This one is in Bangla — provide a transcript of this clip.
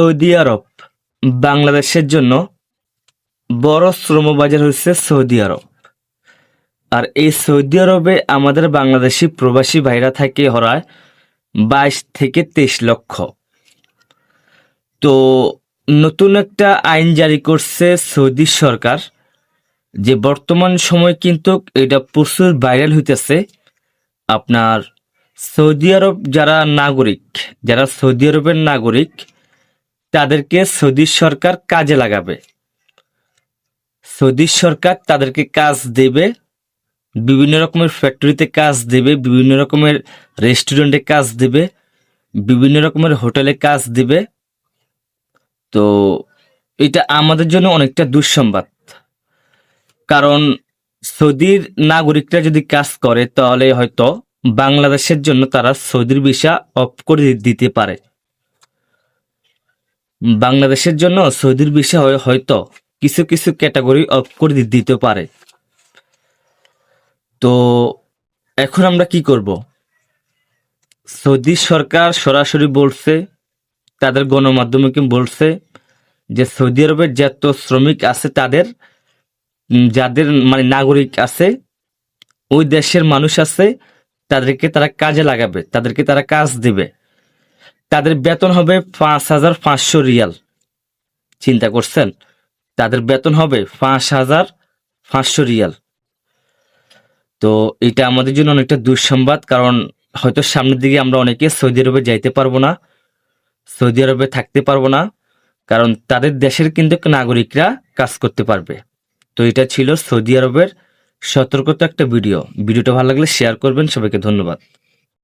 সৌদি আরব, বাংলাদেশের জন্য বড় শ্রম বাজার হচ্ছে সৌদি আরব। আর এই সৌদি আরবে আমাদের বাংলাদেশি প্রবাসী ভাইরা থাকে হরায় বাইশ থেকে তেইশ লক্ষ। তো নতুন একটা আইন জারি করছে সৌদি সরকার, যে বর্তমান সময় কিন্তু এটা প্রচুর ভাইরাল হইতেছে। আপনার সৌদি আরব যারা নাগরিক, যারা সৌদি আরবের নাগরিক তাদেরকে সৌদি সরকার কাজে লাগাবে। সৌদি সরকার তাদেরকে কাজ দেবে, বিভিন্ন রকমের ফ্যাক্টরিতে কাজ দেবে, বিভিন্ন রকমের রেস্টুরেন্টে কাজ দেবে, বিভিন্ন রকমের হোটেলে কাজ দেবে। তো এটা আমাদের জন্য অনেকটা দুঃসংবাদ। কারণ সৌদির নাগরিকরা যদি কাজ করে, তাহলে হয়তো বাংলাদেশের জন্য তারা সৌদির ভিসা অফ করে দিতে পারে। বাংলাদেশের জন্য সৌদির হয়- হয়তো কিছু কিছু ক্যাটাগরি অফ করে দিতে পারে। তো এখন আমরা কি করব? সৌদি সরকার সরাসরি বলছে, তাদের গণমাধ্যমকে বলছে যে সৌদি আরবের যত শ্রমিক আছে তাদের যাদের মানে নাগরিক আছে, ওই দেশের মানুষ আছে, তাদেরকে তারা কাজে লাগাবে, তাদেরকে তারা কাজ দিবে। তাদের বেতন হবে পাঁচ হাজার পাঁচশো রিয়াল। চিন্তা করছেন? তাদের বেতন হবে পাঁচ হাজার পাঁচশো রিয়াল। তো এটা আমাদের জন্য অনেকটা দুঃসংবাদ, কারণ হয়তো সামনের দিকে আমরা অনেকে সৌদি আরবে যাইতে পারব না, সৌদি আরবে থাকতে পারব না, কারণ তাদের দেশের কিন্তু নাগরিকরা কাজ করতে পারবে। তো এটা ছিল সৌদি আরবের সতর্কতা একটা ভিডিও। ভিডিওটা ভালো লাগলে শেয়ার করবেন। সবাইকে ধন্যবাদ।